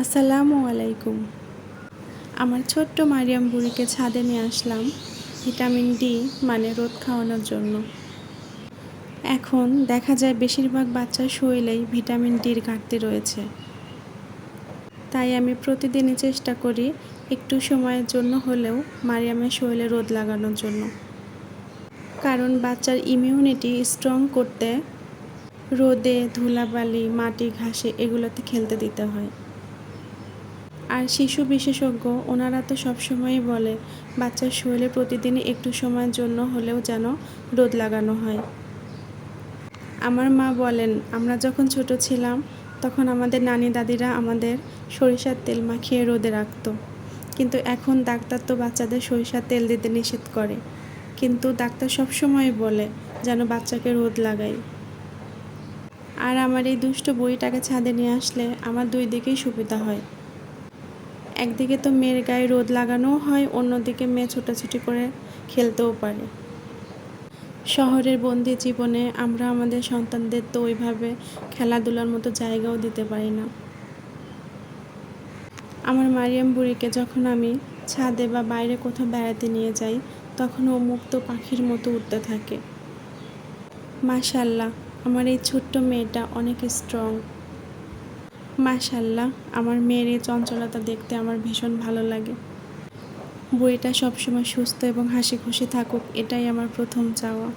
আসসালামু আলাইকুম। আমার ছোট্ট মারিয়াম বুড়িকে ছাদে নিয়ে আসলাম, ভিটামিন ডি মানে রোদ খাওয়ানোর জন্য। এখন দেখা যায় বেশিরভাগ বাচ্চার শরীরেই ভিটামিন ডির ঘাটতি রয়েছে। তাই আমি প্রতিদিনই চেষ্টা করি একটু সময়ের জন্য হলেও মারিয়ামের শরীরে রোদ লাগানোর জন্য। কারণ বাচ্চার ইমিউনিটি স্ট্রং করতে রোদে ধুলাবালি, মাটি ঘাসে এগুলোতে খেলতে দিতে হয়। আর শিশু বিশেষজ্ঞ, ওনারা তো সবসময়ই বলে বাচ্চার শরীরে প্রতিদিনই একটু সময়ের জন্য হলেও যেন রোদ লাগানো হয়। আমার মা বলেন, আমরা যখন ছোট ছিলাম, তখন আমাদের নানি দাদিরা আমাদের সরিষার তেল মাখিয়ে রোদে রাখতো। কিন্তু এখন ডাক্তার তো বাচ্চাদের সরিষার তেল দিতে নিষেধ করে। কিন্তু ডাক্তার সবসময় বলে, যেন বাচ্চাকে রোদ লাগাই আর আমার এই দুষ্ট বইটাকে ছাদে নিয়ে আসলে আমার দুই দিকেই সুবিধা হয়। একদিকে তো মেয়ের গায়ে রোদ লাগানোও হয়, অন্যদিকে মেয়ে ছোটাছুটি করে খেলতেও পারে। শহরের বন্দি জীবনে আমরা আমাদের সন্তানদের তো ওইভাবে খেলাধুলার মতো জায়গাও দিতে পারি না। আমার মারিয়াম বুড়িকে যখন আমি ছাদে বা বাইরে কোথাও বেড়াতে নিয়ে যাই, তখন ও মুক্ত পাখির মতো উঠতে থাকে। মাশাল্লাহ, আমার এই ছোট্ট মেয়েটা অনেক স্ট্রং মাশাল্লাহ, আমার মেয়ের এই চঞ্চলতা দেখতে আমার ভীষণ ভালো লাগে। বইটা সবসময় সুস্থ এবং হাসি খুশি থাকুক, এটাই আমার প্রথম চাওয়া।